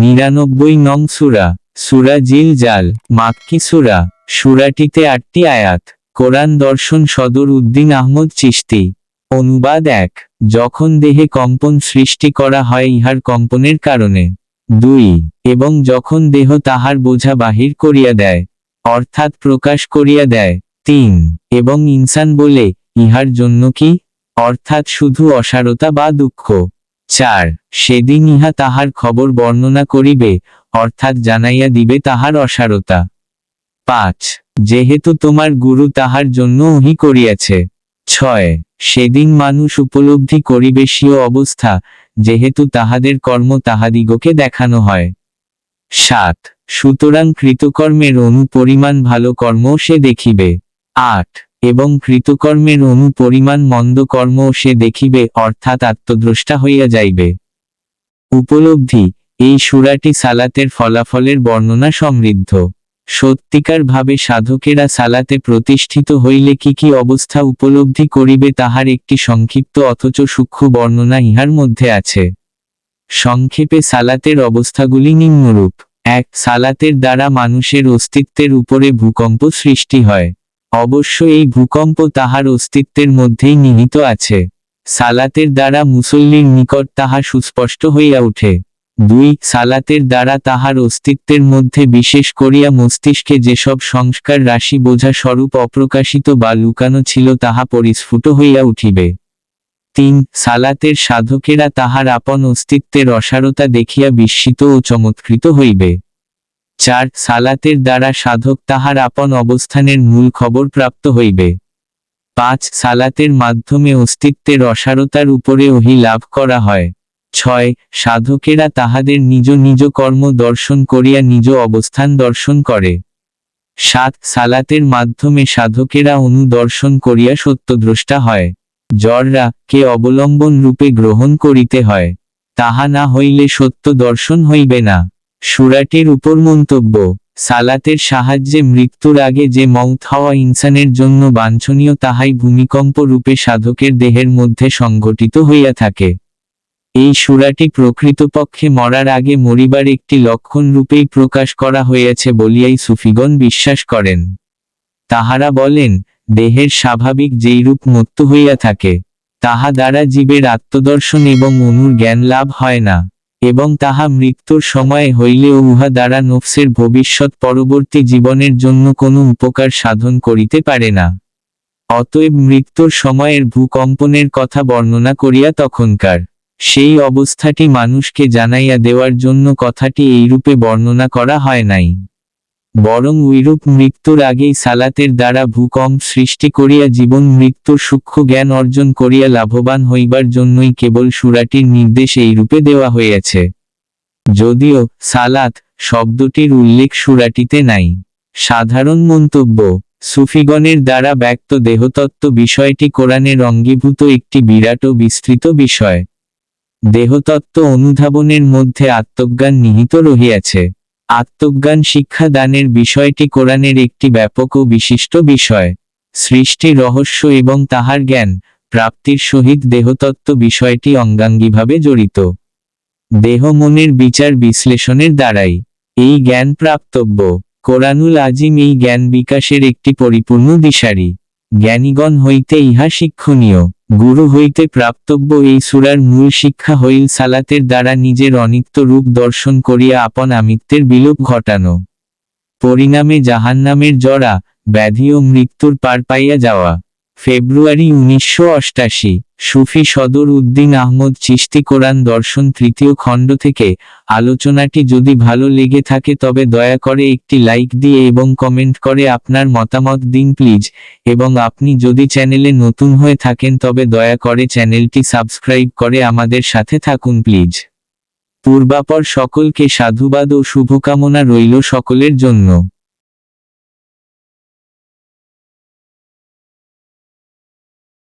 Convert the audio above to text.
নিরানব্বই নং সুরা সুরা জিল জাল মাক্কি সুরা, সুরাটিতে আটটি আয়াত, কোরআন দর্শন সদর উদ্দিন আহমদ চিশতি। অনুবাদ এক, যখন দেহে কম্পন সৃষ্টি করা হয় ইহার কম্পনের কারণে। দুই, এবং যখন দেহ তাহার বোঝা বাহির করিয়া দেয়, অর্থাৎ প্রকাশ করিয়া দেয়। তিন, এবং ইনসান বলে, ইহার জন্য কি? অর্থাৎ শুধু অসারতা বা দুঃখ। চার, সেদিন ইহা তাহার খবর বর্ণনা করিবে, অর্থাৎ জানাইয়া দিবে তাহার অসারতা। পাঁচ, যেহেতু তোমার গুরু তাহার জন্য ওহি করিয়াছে। ছয়, সেদিন মানুষ উপলব্ধি করিবে স্বীয় অবস্থা, যেহেতু তাহাদের কর্ম তাহাদিগকে দেখানো হয়। সাত, সুতরাং কৃতকর্মের অনু পরিমাণ ভালো কর্মও সে দেখিবে। আট এবং কৃতকর্মের অনু পরিমাণ মন্দ কর্মও সে দেখিবে, অর্থাৎ আত্মদ্রষ্টা হইয়া যাইবে। উপলব্ধি, এই সুরাটি সালাতের ফলাফলের বর্ণনা সমৃদ্ধ। সত্যিকার ভাবে সাধকেরা সালাতে প্রতিষ্ঠিত হইলে কি কি অবস্থা উপলব্ধি করিবে তাহার একটি সংক্ষিপ্ত অথচ সূক্ষ্ম বর্ণনা ইহার মধ্যে আছে। সংক্ষেপে সালাতের অবস্থাগুলি নিম্নরূপ। এক, সালাতের দ্বারা মানুষের অস্তিত্বের উপরে ভূকম্প সৃষ্টি হয়। অবশ্য এই ভূকম্প তাহার অস্তিত্বের মধ্যেই নিহিত আছে। সালাতের দ্বারা মুসল্লির নিকট তাহা সুস্পষ্ট হইয়া ওঠে। দুই, সালাতের দ্বারা তাহার অস্তিত্বের মধ্যে বিশেষ করিয়া মস্তিষ্কে যেসব সংস্কার রাশি বোঝা স্বরূপ অপ্রকাশিত বা লুকানো ছিল তাহা পরিস্ফুট হইয়া উঠিবে। তিন, সালাতের সাধকেরা তাহার আপন অস্তিত্বের অসারতা দেখিয়া বিস্মিত ও চমৎকৃত হইবে। চার সালাতের দ্বারা সাধক তাহার আপন অবস্থানের মূল খবর প্রাপ্ত হইবে। পাঁচ, সালাতের মাধ্যমে অস্তিত্বের অসারতার উপরে ওহি লাভ করা হয়। ছয়, সাধকেরা তাহাদের নিজ নিজ কর্ম দর্শন করিয়া নিজ অবস্থান দর্শন করে। সাত, সালাতের মাধ্যমে সাধকেরা অনুদর্শন করিয়া সত্যদ্রষ্টা হয়। জররা কে অবলম্বন রূপে গ্রহণ করিতে হয়। তাহা না হইলে সত্য দর্শন হইবে না। সুরাটির উপর মন্তব্য, সালাতের সাহায্যে মৃত্যুর আগে যে মৌত হওয়া ইনসানের জন্য বাঞ্ছনীয় তাহাই ভূমিকম্প রূপে সাধকের দেহের মধ্যে সংঘটিত হইয়া থাকে। এই সুরাটি প্রকৃতপক্ষে মরার আগে মরিবার একটি লক্ষণ রূপেই প্রকাশ করা হইয়াছে বলিয়াই সুফিগণ বিশ্বাস করেন। তাহারা বলেন, দেহের স্বাভাবিক যেই রূপ মুক্ত হইয়া থাকে, তাহা দ্বারা জীবের আত্মদর্শন এবং অনুর জ্ঞান লাভ হয় না। এবং তাহা মৃত্যুর সময় হইলেও উহা দ্বারা নফসের ভবিষ্যৎ পরবর্তী জীবনের জন্য কোনো উপকার সাধন করিতে পারে না। অতএব মৃত্যুর সময়ের ভূকম্পনের কথা বর্ণনা করিয়া তখনকার সেই অবস্থাটি মানুষকে জানাইয়া দেওয়ার জন্য কথাটি এইরূপে বর্ণনা করা হয় নাই। বরং উইরূপ মৃত্যুর আগেই সালাতের দ্বারা ভূকম্প সৃষ্টি করিয়া জীবন মৃত্যুর সূক্ষ্ম জ্ঞান অর্জন করিয়া লাভবান হইবার জন্যই কেবল সুরাটির নির্দেশ এইরূপে দেওয়া হইয়াছে। যদিও সালাত শব্দটির উল্লেখ সুরাটিতে নাই। সাধারণ মন্তব্য, সুফিগণের দ্বারা ব্যক্ত দেহতত্ত্ব বিষয়টি কোরআনের অঙ্গীভূত একটি বিরাট ও বিস্তৃত বিষয়। দেহতত্ত্ব অনুধাবনের মধ্যে আত্মজ্ঞান নিহিত রহিয়াছে। আত্মজ্ঞান শিক্ষা দানের বিষয়টি কোরআনের একটি ব্যাপক ও বিশিষ্ট বিষয়। সৃষ্টি রহস্য এবং তাহার জ্ঞান, প্রাপ্তির সহিত দেহতত্ত্ব বিষয়টি অঙ্গাঙ্গিভাবে জড়িত। দেহ মনের বিচার বিশ্লেষণের দ্বারাই। এই জ্ঞান প্রাপ্তব্য। কোরআনুল আজিম এই জ্ঞান বিকাশের একটি পরিপূর্ণ দিশারি। জ্ঞানীগণ হইতে ইহা শিক্ষণীয়। গুরু হইতে প্রাপ্তব্য এই সুরার মূল শিক্ষা হইল সালাতের দ্বারা নিজের অনিত্য রূপ দর্শন করিয়া আপন আমিত্বের বিলোপ ঘটানো। পরিণামে জাহান্নামের জরা, ব্যাধি ও মৃত্যুর পার পাইয়া যাওয়া। ফেব্রুয়ারি উনিশশো অষ্টাশি, সুফি সদর উদ্দিন আহমদ চিস্তি কোরআন দর্শন তৃতীয় খণ্ড থেকে আলোচনাটি যদি ভালো লেগে থাকে তবে দয়া করে একটি লাইক দিয়ে এবং কমেন্ট করে আপনার মতামত দিন প্লিজ, এবং আপনি যদি চ্যানেলে নতুন হয়ে থাকেন তবে দয়া করে চ্যানেলটি সাবস্ক্রাইব করে আমাদের সাথে থাকুন প্লিজ। পূর্বাপর সকলকে সাধুবাদ ও শুভকামনা রইল সকলের জন্য।